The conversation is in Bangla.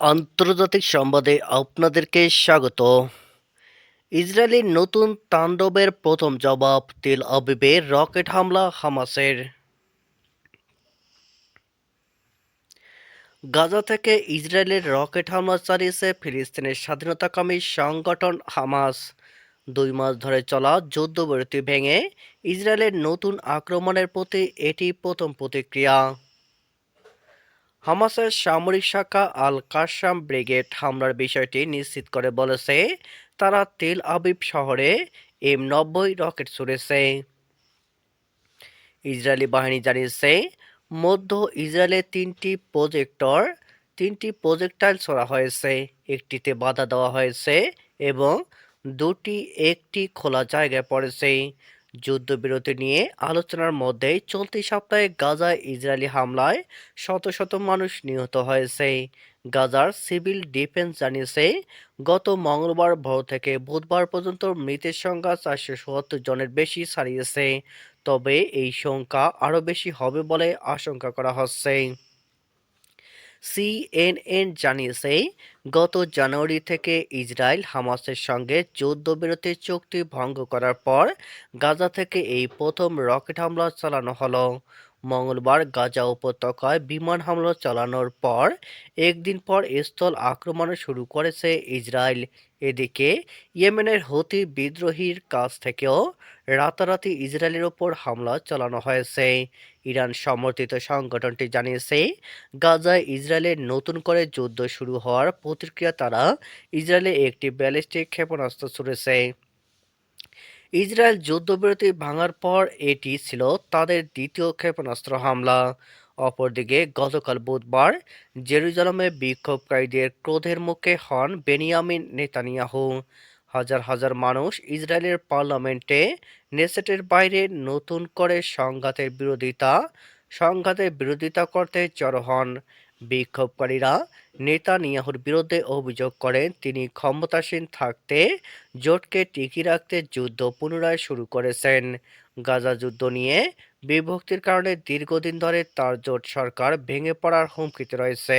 আন্তর্জাতিক সংবাদে আপনাদেরকে স্বাগত। ইসরায়েলের নতুন তাণ্ডবের প্রথম জবাব তেল আবিবে রকেট হামলা হামাসের। গাজা থেকে ইসরায়েলের রকেট হামলা চালিয়েছে ফিলিস্তিনের স্বাধীনতাকামী সংগঠন হামাস। দুই মাস ধরে চলা যুদ্ধবিরতি ভেঙে ইসরায়েলের নতুন আক্রমণের প্রতি এটি প্রথম প্রতিক্রিয়া। হামাসের সামরিক শাখা আল কাসাম ব্রিগেড হামলার বিষয়টি নিশ্চিত করে বলেছে, তারা তেল আবিব শহরে এম নব্বই রকেট ছুড়েছে। ইসরায়েলি বাহিনী জানিয়েছে, মধ্য ইসরায়েলে তিনটি প্রজেক্টর, তিনটি প্রজেক্টাইল ছোড়া হয়েছে, একটিতে বাধা দেওয়া হয়েছে এবং দুটি, একটি খোলা জায়গায় পড়েছে। যুদ্ধবিরতি নিয়ে আলোচনার মধ্যে চলতি সপ্তাহে গাজায় ইসরায়েলি হামলায় শত শত মানুষ নিহত হয়েছে। গাজার সিভিল ডিফেন্স জানিয়েছে, গত মঙ্গলবার ভোর থেকে বুধবার পর্যন্ত মৃতের সংখ্যা চারশো সত্তর জনের বেশি ছাড়িয়েছে। তবে এই সংখ্যা আরও বেশি হবে বলে আশঙ্কা করা হচ্ছে। সিএনএন জানিয়েছে, গত জানুয়ারি থেকে ইসরায়েল হামাসের সঙ্গে যুদ্ধবিরতি চুক্তি ভঙ্গ করার পর গাজা থেকে এই প্রথম রকেট হামলা চালানো হলো। মঙ্গলবার গাজা উপত্যকায় বিমান হামলা চালানোর পর একদিন পর স্থল আক্রমণ শুরু করেছে ইসরায়েল। এদিকে ইয়েমেনের হতি বিদ্রোহীর কাছ থেকেও রাতারাতি ইসরায়েলের ওপর হামলা চালানো হয়েছে। ইরান সমর্থিত সংগঠনটি জানিয়েছে, গাজায় ইসরায়েলের নতুন করে যুদ্ধ শুরু হওয়ার প্রতিক্রিয়া তারা ইসরায়েলে একটি ব্যালিস্টিক ক্ষেপণাস্ত্র ছুড়েছে। ইসরায়েল যুদ্ধবিরতি ভাঙার পর এটি ছিল তাদের দ্বিতীয় ক্ষেপণাস্ত্র হামলা। অপরদিকে গতকাল বুধবার জেরুজালেমে বিক্ষোভকারীদের ক্রোধের মুখে হন বেনিয়ামিন নেতানিয়াহু। হাজার হাজার মানুষ ইসরায়েলের পার্লামেন্টে নেসেটের বাইরে নতুন করে সংঘাতের বিরোধিতা সংঘাতের বিরোধিতা করতে জড়ো হন। বিক্ষোভকারীরা নেতানিয়াহুর বিরুদ্ধে অভিযোগ করেন, তিনি ক্ষমতাসীন থাকতে, জোটকে টিকিয়ে রাখতে যুদ্ধ পুনরায় শুরু করেছেন। গাজা যুদ্ধ নিয়ে বিভক্তির কারণে দীর্ঘদিন ধরে তার জোট সরকার ভেঙে পড়ার হুমকিতে রয়েছে।